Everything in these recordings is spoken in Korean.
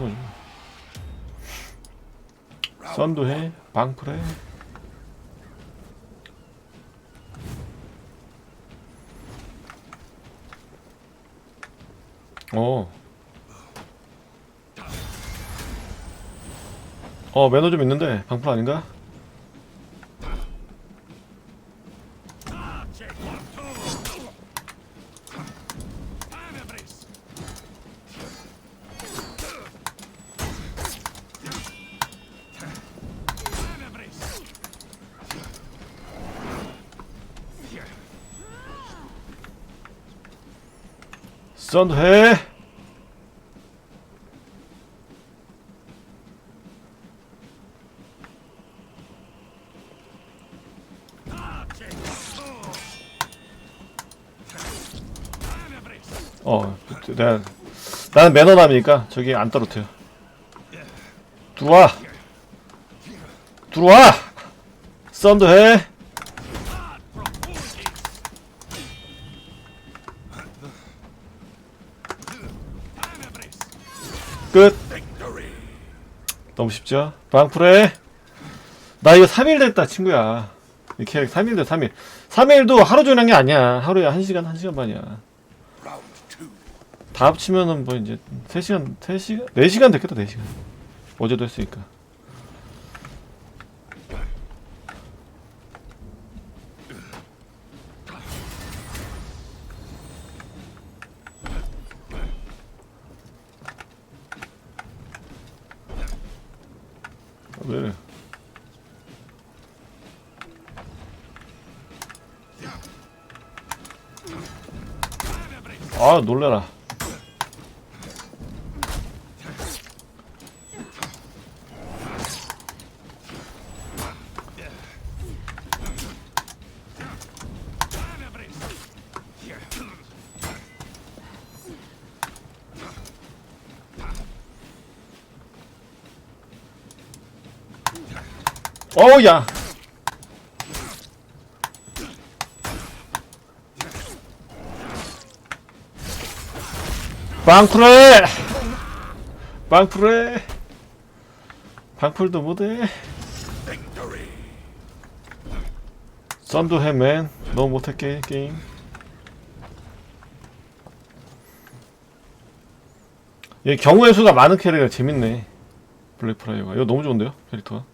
거지. 썬도 해, 방풀 해. 어. 어, 매너 좀 있는데, 방풀 아닌가? 썬도 해! 어, 내가 나는 매너남이니까 저기 안 떨어뜨려. 들어와. 들어와. 썬도 해. 끝. 너무 쉽죠? 방풀해. 나 이거 3일 됐다, 친구야. 이 캐릭 3일 됐 3일. 3일도 하루 종일 한 게 아니야. 하루에 1시간, 1시간 반이야. 다 합치면은 뭐 이제 3시간, 3시간, 4시간 됐겠다, 4시간. 어제도 했으니까. 아 놀래라. 어우야 방풀해 방풀해 방풀도 못해. 썬도 해맨 너무 못했게 게임. 얘 경우의 수가 많은 캐릭터가 재밌네. 블랙프라이어가. 이거 너무 좋은데요 캐릭터가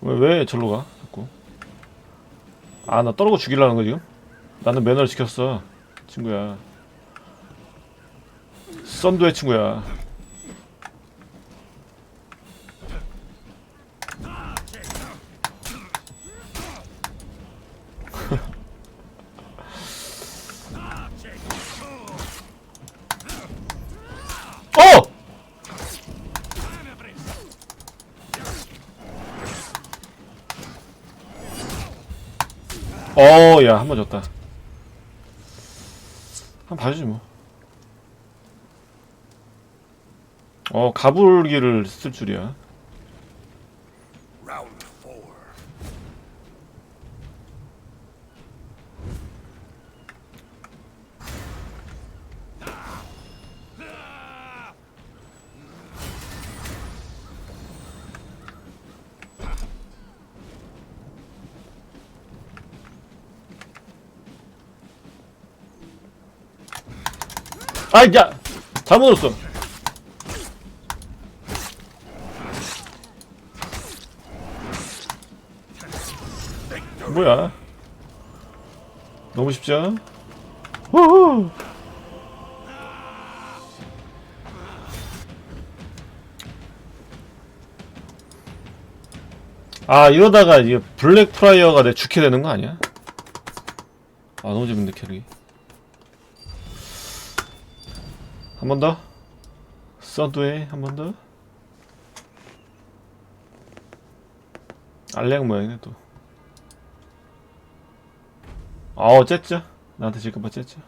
왜, 왜 절로 가? 자꾸. 아, 나 떨어고 죽이려는 거 지금? 나는 매너를 지켰어. 친구야. 썬도의 친구야. 어! 어, 야, 한 번 졌다. 한 번 봐주지 뭐. 어, 가불기를 쓸 줄이야. 아, 야! 잘못 눌렀어. 뭐야? 너무 쉽죠? 우후! 아 이러다가 이게 블랙 프라이어가 내 죽게 되는 거 아니야? 아 너무 재밌네 캐릭이 한 번 더. 썬드웨이 한번 더. 알랭 모양이네 또. 아우 쨌죠? 나한테 질까봐 쨌죠?